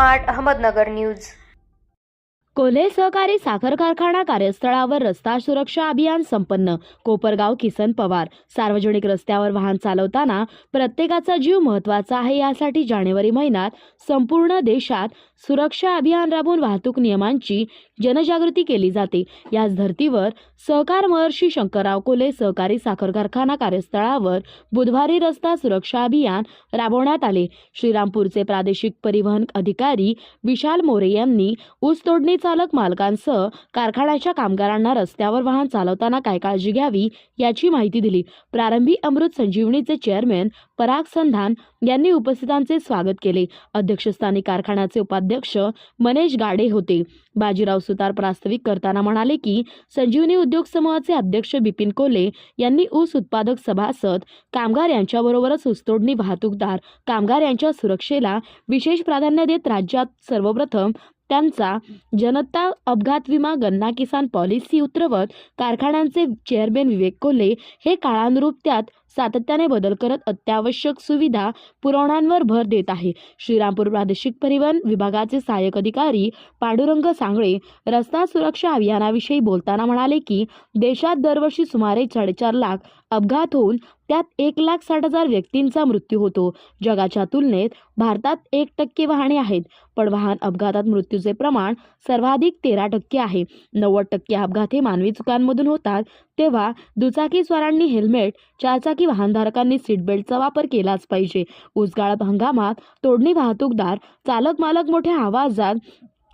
Smart Ahmednagar news. Kolhe सहकारी साखर कारखाना कार्यस्थळावर रस्ता सुरक्षा अभियान संपन्न. कोपरगाव किसन पवार सार्वजनिक रस्त्यावर वाहन चालवताना प्रत्येकाचा जीव महत्त्वाचा आहे यासाठी जानेवारी महिन्यात संपूर्ण देशात सुरक्षा अभियान राबवून वाहतूक नियमांची जनजागृती केली जाते. याच धर्तीवर सहकार महर्षी शंकरराव कोले सहकारी साखर कारखाना कार्यस्थळावर बुधवारी रस्ता सुरक्षा अभियान राबवण्यात आले. श्रीरामपूरचे प्रादेशिक परिवहन अधिकारी विशाल मोरे यांनी ऊस तोडणी चालक मालकांसह कारखान्याच्या कामगारांना रस्त्यावर वाहन चालवताना काय काळजी घ्यावी याची माहिती दिली. प्रारंभी अमृत संजीवनीचे चेअरमॅन पराग संधान यांनी उपस्थितांचे स्वागत केले. अध्यक्षस्थानी कारखान्याचे उपाध्यक्ष मनेश गाडे होते. बाजीराव सुतार प्रास्ताविक करताना म्हणाले की संजीवनी उद्योग समूहाचे अध्यक्ष बिपिन कोले यांनी ऊस उत्पादक सभासद कामगार यांच्याबरोबरच ऊसतोडणी वाहतूकदार कामगार यांच्या सुरक्षेला विशेष प्राधान्य देत राज्यात सर्वप्रथम त्यांचा जनता अपघात विमा गन्ना किसान पॉलिसी उतरवत कारखान्यांचे चेअरमॅन विवेक कोल्हे हे काळानुरूप त्यात सातत्याने बदल करत अत्यावश्यक सुविधा पुरवण्यांवर भर देत आहे. श्रीरामपूर प्रादेशिक परिवहन विभागाचे सहाय्यक अधिकारी पांडुरंग सांगळे रस्ता सुरक्षा अभियानाविषयी बोलताना म्हणाले की देशात दरवर्षी सुमारे साडेचार लाख अपघात होऊन त्यात एक लाख साठ हजार व्यक्तींचा मृत्यू होतो. जगाच्या तुलनेत भारतात एक टक्के वाहने आहेत. पण वाहन अपघातात मृत्यूचे प्रमाण सर्वाधिक तेरा टक्के आहे. नव्वद टक्के अपघात हे मानवी चुकांमधून होतात. तेव्हा दुचाकीस्वारांनी हेल्मेट चारचाकी वाहनधारकांनी सीट बेल्टचा वापर केलाच पाहिजे. उजगाळप हंगामात तोडणी वाहतूकदार चालक मालक मोठ्या आवाजात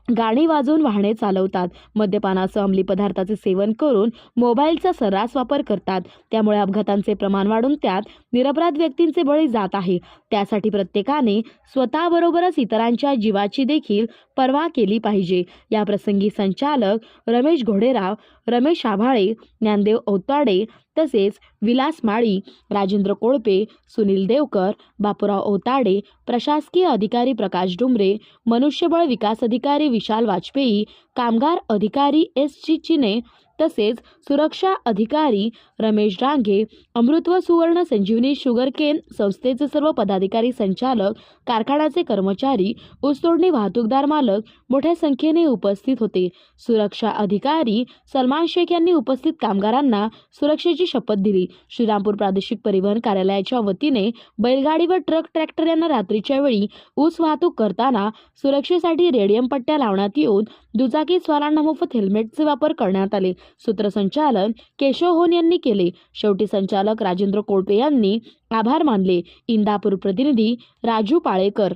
गाणी वाजवून वाहने चालवतात. मद्यपानासह अंमली पदार्थाचे सेवन करून मोबाईलचा सर्रास वापर करतात. त्यामुळे अपघातांचे प्रमाण वाढून त्यात निरपराध व्यक्तींचे बळी जात आहे. त्यासाठी प्रत्येकाने स्वतःबरोबरच इतरांच्या जीवाची देखील पर्वा केली पाहिजे. या प्रसंगी संचालक रमेश घोडेराव रमेश आभाळे ज्ञानदेव औताडे तसेच विलास माळी राजेंद्र कोळपे सुनील देवकर बापूराव ओताडे प्रशासकीय अधिकारी प्रकाश डुमरे मनुष्यबळ विकास अधिकारी विशाल वाजपेयी कामगार अधिकारी एस जी चिने तसेच सुरक्षा अधिकारी रमेश डांगे अमृतव सुवर्ण संजीवनी शुगरकेन संस्थेचे सर्व पदाधिकारी संचालक कारखान्याचे कर्मचारी ऊसतोडणी वाहतूकदार मालक मोठ्या संख्येने उपस्थित होते. सुरक्षा अधिकारी सलमान शेख यांनी उपस्थित कामगारांना सुरक्षेची शपथ दिली. श्रीरामपूर प्रादेशिक परिवहन कार्यालयाच्या वतीने बैलगाडी व ट्रक ट्रॅक्टर यांना रात्रीच्या वेळी ऊस वाहतूक करताना सुरक्षेसाठी रेडियम पट्ट्या लावण्यात येऊन दुचाकी स्वारांना मोफत हेल्मेटचे वापर करण्यात आले. सूत्रसंचालन केशव होन यांनी केले. शेवटी संचालक राजेंद्र कोळपे यांनी आभार मानले. इंदापूर प्रतिनिधी राजू पाळेकर.